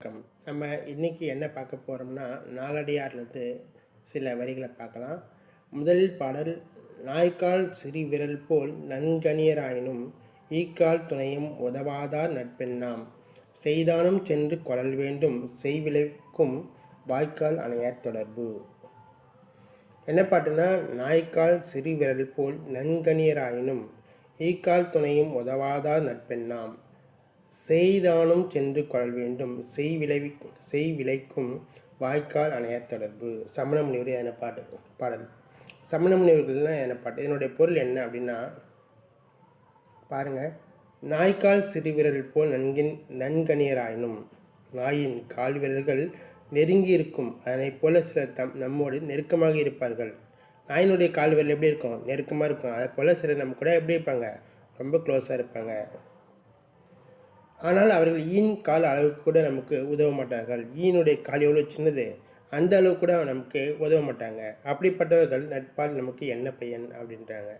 வணக்கம். நம்ம இன்னைக்கு என்ன பார்க்க போகிறோம்னா நாலடியார்லேருந்து சில வரிகளை பார்க்கலாம். முதல் பாடல் நாய்க்கால் சிறி விரல் போல் நன்கணியராயினும் ஈக்கால் துணையும் உதவாதார் நட்பெண்ணாம். செய்தானும் சென்று கொடல் வேண்டும் செய்விளைக்கும் வாய்க்கால் அணையார் தொடர்பு. என்ன பாட்டுனா நாய்க்கால் சிறு விரல் போல் நன்கணியராயினும் ஈக்கால் துணையும் உதவாதார் நட்பெண்ணாம். செய்தானும் சென்று கொள்ள வேண்டும். செய் விளைவி செய் விளைக்கும் வாய்க்கால் அணைய தொடர்பு. சமண முனிவர் என பாட்டு பாடல். சமண முனிவர்கள்லாம் என பாட்டு? இதனுடைய பொருள் என்ன அப்படின்னா பாருங்கள் நாய்க்கால் சிறுவிரல் போல் நன்கின் நன்கணியராயினும் நாயின் கால் விரல்கள் நெருங்கி இருக்கும். அதனை போல சிலர் தம் நம்மோடு நெருக்கமாக இருப்பார்கள். நாயினுடைய கால் விரல் எப்படி இருக்கும்? நெருக்கமாக இருக்கும். அதை போல் சிலர் நம்ம கூட எப்படி இருப்பாங்க? ரொம்ப க்ளோஸாக இருப்பாங்க. ஆனால் அவர்கள் ஈன் கால் அளவுக்கு கூட நமக்கு உதவ மாட்டார்கள். ஈனுடைய கால் எவ்வளோ சின்னது? அந்த அளவு கூட நமக்கு உதவ மாட்டாங்க. அப்படிப்பட்டவர்கள் நட்பால் நமக்கு என்ன பையன் அப்படின்றாங்க.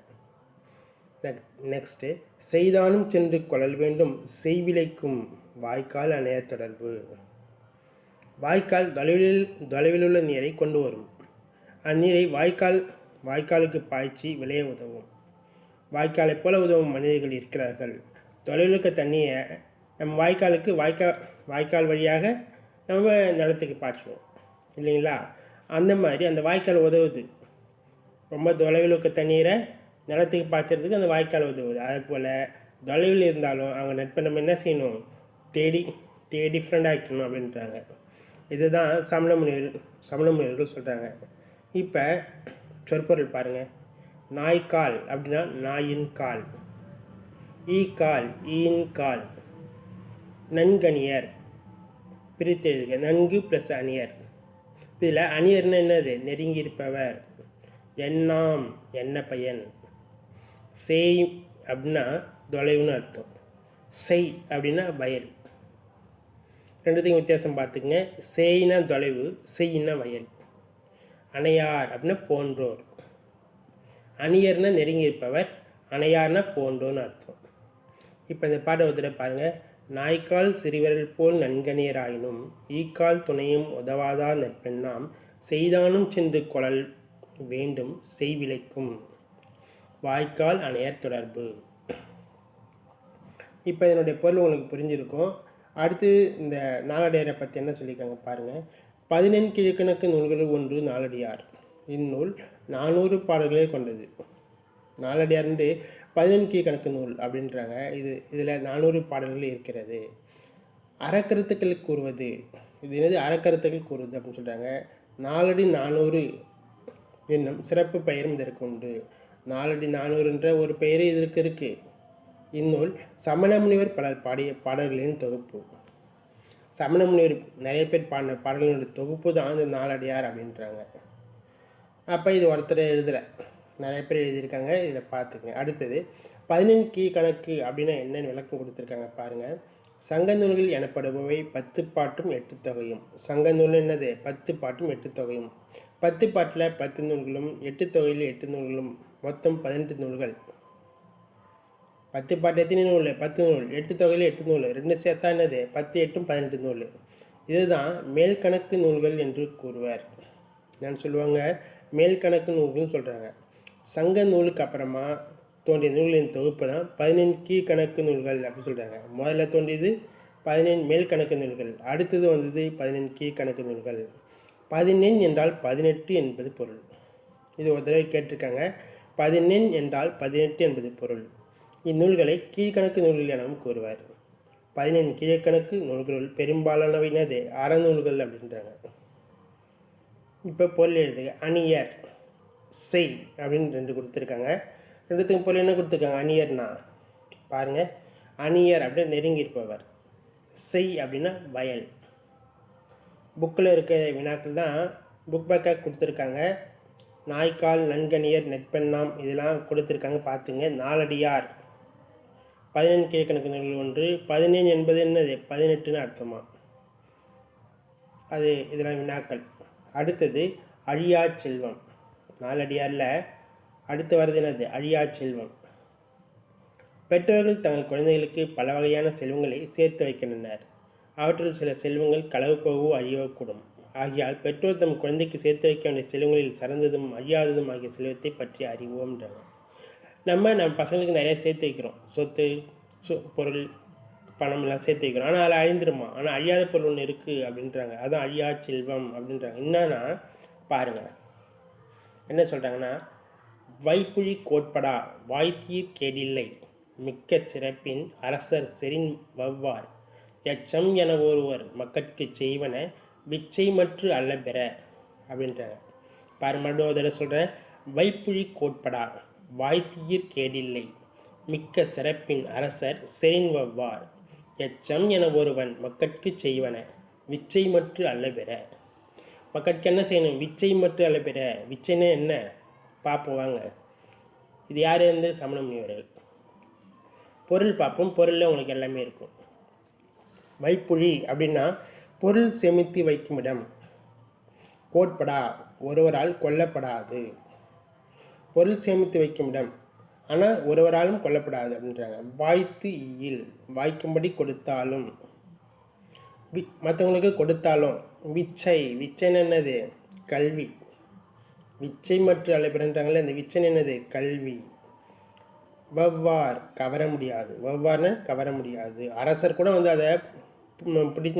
நெக்ஸ்ட்டு செய்தானும் சென்று கொள்ளல் வேண்டும். செய்விலைக்கும் வாய்க்கால் அணைய தொடர்பு. வாய்க்கால் தொலைவில் தொலைவிலுள்ள நீரை கொண்டு வரும். அந்நீரை வாய்க்கால் வாய்க்காலுக்கு பாய்ச்சி விளைய உதவும். வாய்க்காலைப் போல உதவும் மனிதர்கள் இருக்கிறார்கள். தொலைவிலுக்க தண்ணியை நம்ம வாய்க்காலுக்கு வாய்க்கால் வாய்க்கால் வழியாக நம்ம நிலத்துக்கு பாய்ச்சுவோம். இல்லைங்களா? அந்த மாதிரி அந்த வாய்க்கால் உதவுது. ரொம்ப தொலைவில் இருக்க தண்ணீரை நிலத்துக்கு பாய்ச்சறதுக்கு அந்த வாய்க்கால் உதவுது. அதே போல் தொலைவில் இருந்தாலும் அவங்க நட்பை நம்ம என்ன செய்யணும்? தேடி தேடி ஃப்ரெண்ட் ஆக்கணும் அப்படின்றாங்க. இதுதான் சமண முனிவர் சமண முனிவர்கள் சொல்கிறாங்க இப்போ சொற்பொருள் பாருங்கள் நாய்க்கால் அப்படின்னா நாயின் கால். ஈ கால் ஈயின் கால். நன்கணியர். பிரித்து எழுதுக நன்கு ப்ளஸ் அணியர். இதில் அணியர்னு என்னது? நெருங்கி இருப்பவர் எண்ணாம் என்ன பையன்? செய் அப்படின்னா தொலைவுன்னு அர்த்தம். செய் அப்படின்னா வயல். ரெண்டுத்தையும் வித்தியாசம் பார்த்துக்குங்க செய்னா தொலைவு செய்யினா வயல். அணையார் அப்படின்னா போன்றோர். அணியர்னா நெருங்கி இருப்பவர் அணையார்னா போன்றோன்னு அர்த்தம். இப்போ இந்த பாட்டை ஒருத்தர பாருங்கள் நாய்க்கால் சிறுவிரல் போல் நன்கணியராயினும் ஈக்கால் துணையும் உதவாதார் நட்பெண்ணாம் செய்தானும் சென்று கொழல் வேண்டும் செய்விளைக்கும் வாய்க்கால் அணையர் தொடர்பு. இப்போ இதனுடைய பொருள் உங்களுக்கு புரிஞ்சிருக்கும். அடுத்து இந்த நாளடியாரை பற்றி என்ன சொல்லியிருக்காங்க பாருங்கள் பதினெண் கிழக்கணக்கு நூல்கள் ஒன்று நாலடியார் இந்நூல் நானூறு பாடல்களை கொண்டது. நாலடியார் வந்து கணக்கு நூல் அப்படின்றாங்க. இது இதில் நானூறு பாடல்கள் இருக்கிறது. அறக்கருத்துக்கள் கூறுவது இது என்னது? அறக்கருத்துக்கள் கூறுவது அப்படின்னு சொல்கிறாங்க நாலடி நானூறு என்னும் சிறப்பு பெயரும் இதற்கு உண்டு. நாலடி நானூறுன்ற ஒரு பெயர் இதற்கு இருக்கு. இந்நூல் சமண முனிவர் பலர் பாடிய பாடல்களின் தொகுப்பு. சமண முனிவர் நிறைய பேர் பாடின பாடல்களோட தொகுப்பு தான் இந்த நாலடியார் அப்படின்றாங்க. அப்போ இது ஒருத்தர் எழுதலை. நிறைய பேர் எழுதியிருக்காங்க. இதில் பார்த்துக்கங்க. அடுத்தது பதினெண் கீழ் கணக்கு அப்படின்னா என்னென்னு விளக்கம் கொடுத்துருக்காங்க பாருங்கள் சங்க நூல்கள் எனப்படுபவை பத்து பாட்டும் எட்டு தொகையும். சங்க நூல் என்னது? பத்து பாட்டும் எட்டு தொகையும். பத்து பாட்டில் பத்து நூல்களும் எட்டு தொகையில் எட்டு நூல்களும். மொத்தம் பதினெட்டு நூல்கள். பத்து பாட்டு எத்தனை நூல்? பத்து நூல். எட்டு தொகையில் எட்டு நூல். ரெண்டு சேர்த்தா என்னது? பத்து எட்டும் பதினெட்டு நூல். இதுதான் மேல்கணக்கு நூல்கள் என்று கூறுவார். நான் சொல்லுவாங்க? மேல்கணக்கு நூல்கள்னு சொல்கிறாங்க சங்க நூலுக்கு அப்புறமா தோன்றிய நூல்களின் தொகுப்பு தான் பதினெண் கீழ்கணக்கு நூல்கள் அப்படின்னு சொல்கிறாங்க முதல்ல தோன்றியது பதினெண் மேல்கணக்கு நூல்கள் அடுத்தது வந்தது பதினெண் கீழ்கணக்கு நூல்கள். பதினெண் என்றால் பதினெட்டு என்பது பொருள். இது ஒரு தடவை கேட்டிருக்காங்க. பதினெண் என்றால் பதினெட்டு என்பது பொருள். இந்நூல்களை கீழ்கணக்கு நூல்கள் எனவும் கூறுவார். பதினெண் கீழ்கணக்கு நூல்களுள் பெரும்பாலானவைனது அறநூல்கள் அப்படின்றாங்க. இப்போ பொருள் எழுதுக அணியர். செய் அப்படின்னு ரெண்டு கொடுத்துருக்காங்க. ரெண்டுத்துக்கும் பொருள் என்ன கொடுத்துருக்காங்க? அணியர்னா. பாருங்கள் அணியர் அப்படின்னு நெருங்கி இருப்பவர் செய் அப்படின்னா வயல். புக்கில் இருக்க வினாக்கள் தான் புக் பேக்காக கொடுத்துருக்காங்க. நாய்க்கால் நன்கணியர் நெற்பெண்ணாம் இதெல்லாம் கொடுத்துருக்காங்க. பார்த்துங்க. நாலடியார். பதினெண் கீழ்கணக்கு நூல் ஒன்று. பதினேழு என்பது என்னது? பதினெட்டுன்னு அர்த்தமா? அது இதெல்லாம் வினாக்கள். அடுத்தது அழியா செல்வம். நாலடியாரில் அடுத்து வருது என்னது? அழியா செல்வம். பெற்றோர்கள் தங்கள் குழந்தைகளுக்கு பல வகையான செல்வங்களை சேர்த்து வைக்கின்றனர். அவற்றில் சில செல்வங்கள் களவு போகவோ அழியக்கூடும் ஆகையால் பெற்றோர் தம் குழந்தைக்கு சேர்த்து வைக்க வேண்டிய செல்வங்களில் சிறந்ததும் அழியாததும் ஆகிய செல்வத்தை பற்றி அறிவோம்ன்றாங்க நம்ம நம்ம பசங்களுக்கு நிறைய சேர்த்து வைக்கிறோம். சொத்து சொ பொருள் பணம் எல்லாம் சேர்த்து வைக்கிறோம். ஆனால் அதில் அழிந்துருமா? ஆனால் அழியாத பொருள் ஒன்று இருக்குது அப்படின்றாங்க. அதுதான் அழியா செல்வம் அப்படின்றாங்க. என்னன்னா பாருங்கள் என்ன சொல்கிறாங்கன்னா வைப்புழி கோட்படா வாய்த்தீர் கேடில்லை மிக்க சிறப்பின் அரசர் செறின் வவ்வார் எச்சம் என ஒருவர் மக்கட்கு செய்வன விச்சை மற்று அல்ல பெற அப்படின்றாங்க. பாரு மறுபடியும் ஒரு தடவை சொல்கிறேன் வைப்புழி கோட்படா வாய்த்தீர் கேடில்லை மிக்க சிறப்பின் அரசர் செறின் வவ்வார் எச்சம் என ஒருவன் மக்கட்குச் செய்வன விச்சை மற்று அல்ல பெற மக்களுக்கு என்ன செய்யணும்? விச்சை மட்டும் அல்ல பெற விச்சைன்னா என்ன? பார்ப்போம் வாங்க. இது யார் இருந்து சமண முனிவர்கள் பொருள் பார்ப்போம் பொருளில் உங்களுக்கு எல்லாமே இருக்கும். வைப்புழி அப்படின்னா பொருள் சேமித்து வைக்கும் இடம் கோட்படா. ஒருவரால் கொல்லப்படாது. பொருள் சேமித்து வைக்கும் இடம் ஆனால் ஒருவராலும் கொல்லப்படாது அப்படின்றாங்க. வாய்த்து ஈயில் வாய்க்கும்படி கொடுத்தாலும். வி மற்றவங்களுக்கு கொடுத்தாலும் விச்சை விச்சைன்னு என்னது? கல்வி. விச்சை மற்றும் அழைப்பிடன்றாங்களே அந்த விச்சைன்னு என்னது? கல்வி. வவ்வார் கவர முடியாது. வவ்வார்னு கவர முடியாது. அரசர் கூட வந்து அதை ம், பிடி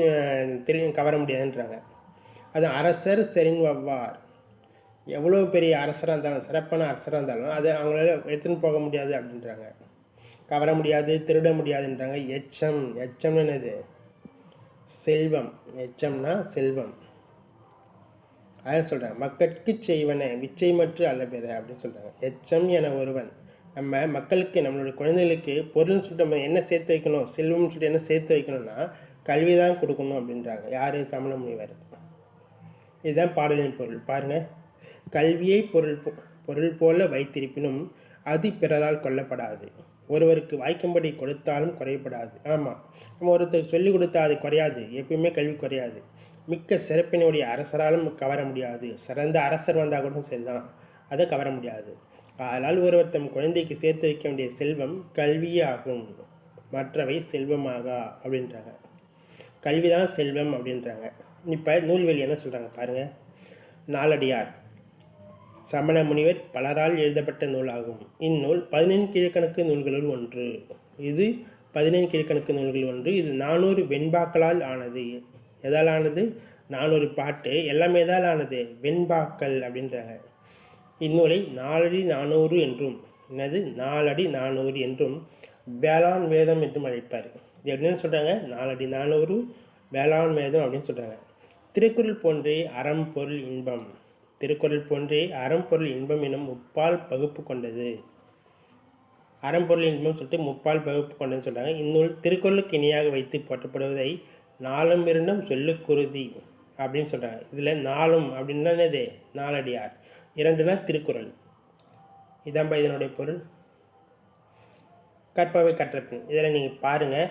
தெரியும் கவர முடியாதுன்றாங்க. அது அரசர் செரின் வவ்வார். எவ்வளோ பெரிய அரசராக இருந்தாலும் சிறப்பான அரசராக இருந்தாலும் அதை அவங்களால எடுத்துன்னு போக முடியாது அப்படின்றாங்க. கவர முடியாது திருட முடியாதுன்றாங்க. எச்சம் எச்சம்னு என்னது? செல்வம் எச்சம்னா செல்வம். அதான் சொல்கிறேன் மக்களுக்கு செய்வன விச்சை மற்ற அல்ல பேர அப்படின்னு சொல்கிறாங்க எச்சம் என ஒருவன். நம்ம மக்களுக்கு நம்மளோட குழந்தைகளுக்கு பொருள்னு சொல்லிட்டு நம்ம என்ன சேர்த்து வைக்கணும் செல்வம்னு சொல்லிட்டு என்ன சேர்த்து வைக்கணும்னா கல்வி தான் கொடுக்கணும் அப்படின்றாங்க. யார்? சமண முனிவர் இதுதான் பாடலின் பொருள். பாருங்கள் கல்வியை பொருள் போ- பொருள் போல வைத்திருப்பினும் அது பிறரால் கொல்லப்படாது. ஒருவருக்கு வாய்க்கும்படி கொடுத்தாலும் குறையப்படாது ஆமாம் நம்ம ஒருத்தர் சொல்லிக் கொடுத்தா அது குறையாது. எப்பயுமே கல்வி குறையாது. மிக்க சிறப்பினுடைய அரசராலும் கவர முடியாது. சிறந்த அரசர் வந்தால் கூட சரிதான். அதை கவர முடியாது. அதனால் ஒருவர் தம் குழந்தைக்கு சேர்த்து வைக்க வேண்டிய செல்வம் கல்வியே ஆகும் மற்றவை செல்வமாகா? அப்படின்றாங்க. கல்வி தான் செல்வம் அப்படின்றாங்க. இப்போ நூல்வெளி என்ன சொல்கிறாங்க பாருங்கள் நாலடியார் சமண முனிவர் பலரால் எழுதப்பட்ட நூலாகும். இந்நூல் பதினெண் கீழ்கணக்கு நூல்களுள் ஒன்று. இது பதினைந்து கீழ்கணக்கு நூல்கள் ஒன்று. இது நானூறு வெண்பாக்களால் ஆனது. எதால் ஆனது? நானூறு பாட்டு. எல்லாமே எதால் ஆனது? வெண்பாக்கள் அப்படின்றாங்க. இந்நூலை நாலடி நானூறு என்றும் என்னது? நாலடி நானூறு என்றும் வேளாண் வேதம் என்றும் அழைப்பார். இது எப்படின்னு சொல்கிறாங்க நாலடி நானூறு வேளாண் வேதம் அப்படின்னு சொல்கிறாங்க திருக்குறள் போன்றே அறம் பொருள் இன்பம். திருக்குறள் போன்றே அறம் பொருள் இன்பம் எனும் முப்பால் பகுப்பு கொண்டது. அறம்பொருள் இன்பம் சொல்லிட்டு முப்பால் பகுப்பு கொண்டதுன்னு சொல்கிறாங்க இந்நூல் திருக்குறளுக்கு இணையாக வைத்து போற்றப்படுவதை நாளும் இருந்தும் சொல்லுக்குருதி அப்படின்னு சொல்கிறாங்க இதில் நாளும் அப்படின்னா என்னது நாலடியார். இரண்டுனா திருக்குறள். இதான்பா இதனுடைய பொருள். கற்பவை கற்றப்பின் இதில் நீங்கள் பாருங்கள்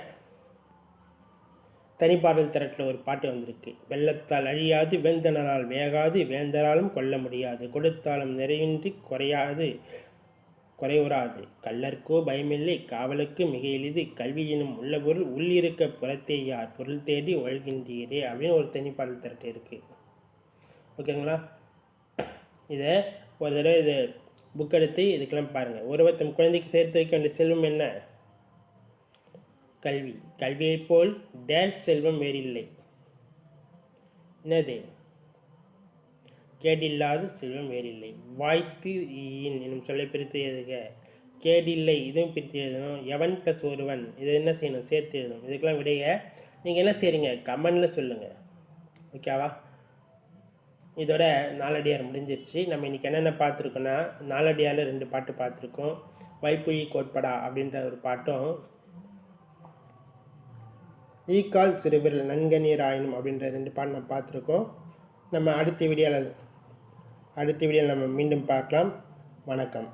தனிப்பாடல் திரட்டில் ஒரு பாட்டு வந்திருக்கு. வெள்ளத்தால் அழியாது வேந்தனரால் வேகாது வேந்தராலும் கொல்ல முடியாது கொடுத்தாலும் நிறைவின்றி குறையாது. குறைவுறாது கள்ளர்க்கோ பயமில்லை. காவலுக்கு மிக எளிது. கல்வி எனும் உள்ள பொருள் உள்ளிருக்க புறத்தே யார்? பொருள் தேடி ஒழுகின்றீரே அப்படின்னு ஒரு தனிப்பாடல் திரட்டு இருக்குது ஓகேங்களா இதை ஒரு தடவை இதை புக் எடுத்து இதுக்கெல்லாம் பாருங்கள் ஒருவர் தம் குழந்தைக்கு சேர்த்து வைக்க வேண்டிய செல்வம் என்ன? கல்வி. கல்வியைப் போல் டேஷ் செல்வம் வேறில்லை. என்னது? கேடில்லாத செல்வம் வேறில்லை. வாய்த்து ஈயின் எனும் சொல்லை பிரித்து எழுதுக. கேடில்லை இதுவும் பிரித்து எழுதணும். எவன் ப்ளஸ் ஒருவன்? இதை என்ன செய்யணும்? சேர்த்து எழுதணும். இதுக்கெல்லாம் விடைய நீங்கள் என்ன செய்றீங்க? கமெண்டில் சொல்லுங்கள் ஓகேவா இதோட நாலடியார் முடிஞ்சிருச்சு. நம்ம இன்றைக்கி என்னென்ன பார்த்துருக்கோன்னா நாலடியாரில் ரெண்டு பாட்டு பார்த்துருக்கோம். வைப்புயி கோட்படா அப்படின்ற ஒரு பாட்டும். ஈக்கால் சிறுவிரல் நன்கநீர் ஆயினும் அப்படின்ற ரெண்டு பாட்டு நம்ம பார்த்துருக்கோம். நம்ம அடுத்த வீடியோவில் அடுத்த வீடியோவில் நம்ம மீண்டும் பார்க்கலாம். வணக்கம்.